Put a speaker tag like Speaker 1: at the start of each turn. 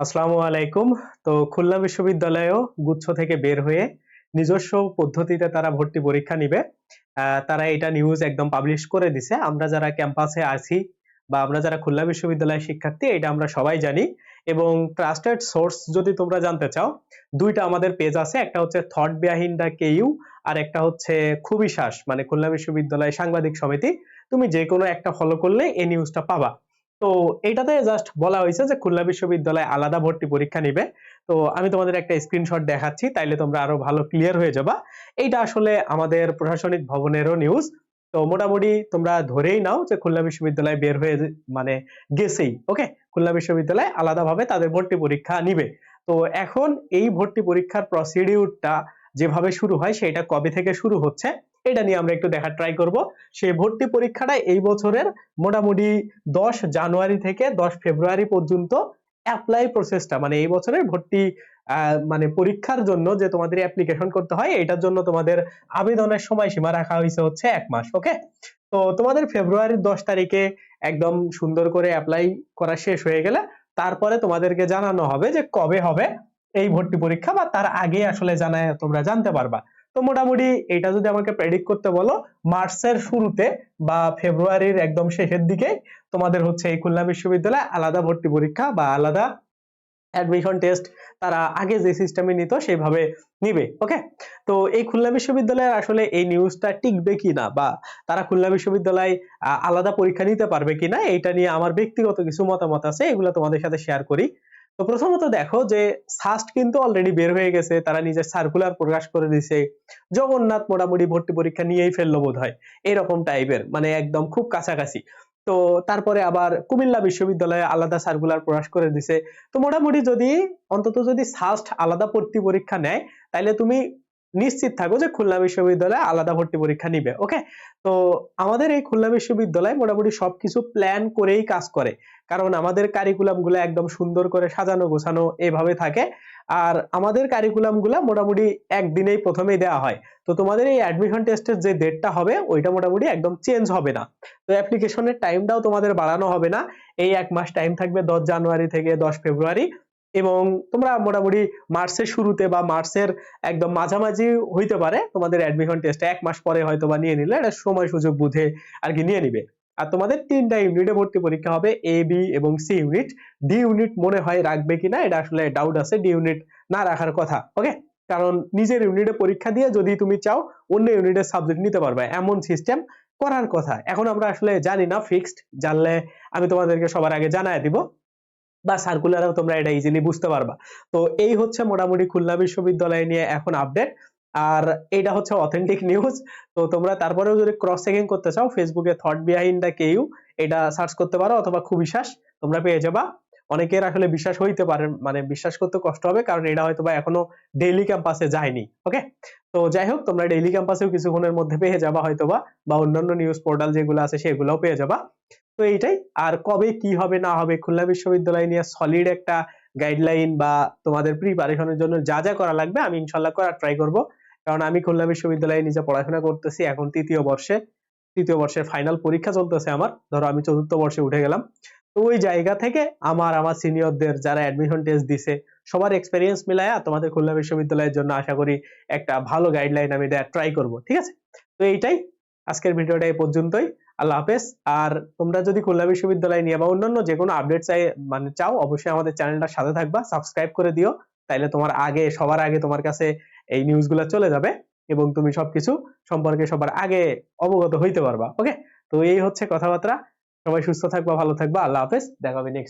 Speaker 1: আসসালামু আলাইকুম। তো খুলনা বিশ্ববিদ্যালয়েও গুচ্ছ থেকে বের হয়ে নিজস্ব পদ্ধতিতে তারা ভর্তি পরীক্ষা নিবে। তারা এটা নিউজ একদম পাবলিশ করে দিছে। আমরা যারা ক্যাম্পাসে আছি বা আমরা যারা খুলনা বিশ্ববিদ্যালয়ের শিক্ষার্থী, এটা আমরা সবাই জানি। এবং ট্রাস্টেড সোর্স যদি তোমরা জানতে চাও, দুইটা আমাদের পেজ আছে। একটা হচ্ছে থট দ্য কেইউ আর একটা হচ্ছে খুবই শ্বাস মানে খুলনা বিশ্ববিদ্যালয় সাংবাদিক সমিতি। তুমি যে কোনো একটা ফলো করলে এই নিউজটা পাবা। তো এটাতে জাস্ট বলা হয়েছে যে খুলনা বিশ্ববিদ্যালয় আলাদা ভর্তি পরীক্ষা নিবে। তো আমি তোমাদের একটা স্ক্রিনশট দেখাচ্ছি, তাইলে তোমরা আরও ভালো ক্লিয়ার হয়ে যাবা। এইটা আসলে আমাদের প্রশাসনিক ভবনেরও নিউজ তো মোটামুটি তোমরা ধরেই নাও যে খুলনা বিশ্ববিদ্যালয় বের হয়ে মানে গেছেই ওকে খুলনা বিশ্ববিদ্যালয় আলাদাভাবে তাদের ভর্তি পরীক্ষা নিবে। তো এখন এই ভর্তি পরীক্ষার প্রসিডিউরটা যেভাবে শুরু হয়, সেটা কবে থেকে শুরু হচ্ছে? এটা নিয়ে আমরা একটু দেখার ট্রাই করব। সেই ভর্তি পরীক্ষাটা এই বছরের মোটামুটি দশ জানুয়ারি থেকে দশ ফেব্রুয়ারি পর্যন্ত অ্যাপ্লাই প্রসেসটা মানে এই বছরের ভর্তি মানে পরীক্ষার জন্য যে তোমাদের অ্যাপ্লিকেশন করতে হয়, এটার জন্য তোমাদের আবেদনের সময়সীমা রাখা হয়েছে হচ্ছে এক মাস ওকে তো তোমাদের ফেব্রুয়ারির দশ তারিখে একদম সুন্দর করে অ্যাপ্লাই করা শেষ হয়ে গেলে তারপরে তোমাদেরকে জানানো হবে যে কবে হবে এই ভর্তি পরীক্ষা বা তার আগে আসলে জানায় তোমরা জানতে পারবা। তো মোটামুটি এটা যদি আমাকে প্রেডিক্ট করতে বলো, মার্চের শুরুতে বা ফেব্রুয়ারির একদম শেষের দিকে তোমাদের হচ্ছে এই খুলনা বিশ্ববিদ্যালয়ে আলাদা ভর্তি পরীক্ষা বা আলাদা অ্যাডমিশন টেস্ট তারা আগে যে সিস্টেমে নিত সেভাবে নিবে ওকে তো এই খুলনা বিশ্ববিদ্যালয়ের আসলে এই নিউজটা টিকবে কিনা বা তারা খুলনা বিশ্ববিদ্যালয় আলাদা পরীক্ষা নিতে পারবে কিনা এটা নিয়ে আমার ব্যক্তিগত কিছু মতামত আছে, এগুলো তোমাদের সাথে শেয়ার করি। তো প্রথমত দেখো যে সাস্ট কিন্তু অলরেডি বের হয়ে গেছে, তারা নিজের সার্কুলার প্রকাশ করে দিছে। জগন্নাথ মোটামুটি ভর্তি পরীক্ষা নিয়েই ফেলল বোধ হয় এরকম টাইপের মানে একদম খুব কাছাকাছি। তো তারপরে আবার কুমিল্লা বিশ্ববিদ্যালয়ে আলাদা সার্কুলার প্রকাশ করে দিছে। তো মোটামুটি যদি, অন্তত যদি সাস্ট আলাদা ভর্তি পরীক্ষা নেয় তাহলে তুমি নিশ্চিত থাকো যে খুলনা বিশ্ববিদ্যালয়ে আলাদা ভর্তি পরীক্ষা নিবে ওকে তো আমাদের এই খুলনা বিশ্ববিদ্যালয় মোটামুটি সবকিছু প্ল্যান করেই কাজ করে। কারণ আমাদের কারিকুলামগুলো একদম সুন্দর করে সাজানো, গোছানো এভাবে থাকে। আর আমাদের কারিকুলামগুলা মোটামুটি একদিনেই প্রথমেই দেওয়া হয়। তো তোমাদের এই অ্যাডমিশন টেস্টের যে ডেটটা হবে, ওইটা মোটামুটি একদম চেঞ্জ হবে না। তো অ্যাপ্লিকেশনের টাইমটাও তোমাদের বাড়ানো হবে না। এই এক মাস টাইম থাকবে দশ জানুয়ারি থেকে দশ ফেব্রুয়ারি। এবং তোমরা মোটামুটি মার্চের শুরুতে বা মার্চের একদম মাঝামাঝি হইতে পারে তোমাদের অ্যাডমিশন টেস্ট এক মাস পরে হয়তো বা নিয়ে নিলে এটা সময় সুযোগ বুঝে আর কি নিয়ে নিবে। আর তোমাদের তিনটা ইউনিটে ভর্তি পরীক্ষা হবে এ বি এবং সি ইউনিট ডি ইউনিট মনে হয় রাখবে কিনা এটা আসলে ডাউট আছে ডি ইউনিট না রাখার কথা ওকে কারণ নিজের ইউনিটে পরীক্ষা দিয়ে যদি তুমি চাও, অন্য ইউনিটের সাবজেক্ট নিতে পারবে। এমন সিস্টেম করার কথা। এখন আমরা আসলে জানি না ফিক্সড জানলে আমি তোমাদেরকে সবার আগে জানায় দিব। বা সার্কুলারেও তোমরা এটা ইজিলি বুঝতে পারবা। তো এই হচ্ছে মোটামুটি খুলনা বিশ্ববিদ্যালয় নিয়ে এখন আপডেট আর এটা হচ্ছে অথেন্টিক নিউজ তো তোমরা তারপরেও যদি ক্রস চেকিং করতে চাও ফেসবুকে থট বিহাইন্ড দ্য কেইউ এটা সার্চ করতে পারো অথবা খুব বিশ্বাস, তোমরা পেয়ে যাবা। অনেকের আসলে বিশ্বাস হইতে পারে মানে বিশ্বাস করতে কষ্ট হবে, কারণ এটা হয়তো বা এখনও ডেইলি ক্যাম্পাসে যায়নি ওকে তো যাই হোক, তোমরা ডেইলি ক্যাম্পাসেও কিছুক্ষণের মধ্যে পেয়ে যাবা হয়তোবা, বা অন্যান্য নিউজ পোর্টাল যেগুলো আছে সেগুলোও পেয়ে যাবা। তো এইটাই। আর কবে কি হবে, না হবে, খুলনা বিশ্ববিদ্যালয় নিয়ে সলিড একটা গাইডলাইন বা তোমাদের প্রিপারেশনের জন্য যা যা করা লাগবে, আমি ইনশাল্লাহ করার ট্রাই করব। কারণ আমি খুলনা বিশ্ববিদ্যালয়ে নিজে পড়াশোনা করতেছি, এখন তৃতীয় বর্ষে, তৃতীয় বর্ষের ফাইনাল পরীক্ষা চলতেছে আমার। ধরো আমি চতুর্থ বর্ষে উঠে গেলাম। তো ওই জায়গা থেকে আমার আমার সিনিয়রদের যারা অ্যাডমিশন টেস্ট দিছে, সবার এক্সপেরিয়েন্স মিলায়া তোমাদের খুলনা বিশ্ববিদ্যালয়ের জন্য আশা করি একটা ভালো গাইডলাইন আমি দেওয়ার ট্রাই করব, ঠিক আছে? তো এইটাই। আজকের ভিডিওটা এই পর্যন্তই। আল্লাহ হাফেজ। আর তোমরা যদি খুলনা বিশ্ববিদ্যালয় নিয়ে বা অন্যান্য যে কোনো আপডেট চাই মানে চাও, অবশ্যই আমাদের চ্যানেলটার সাথে থাকবা সাবস্ক্রাইব করে দিও। তাইলে তোমার আগে, সবার আগে তোমার কাছে এই নিউজগুলো চলে যাবে এবং তুমি সবকিছু সম্পর্কে সবার আগে অবগত হইতে পারবা। ওকে তো এই হচ্ছে কথাবার্তা। সবাই সুস্থ থাকবা, ভালো থাকবা। আল্লাহ হাফেজ। দেখা হবে নেক্সট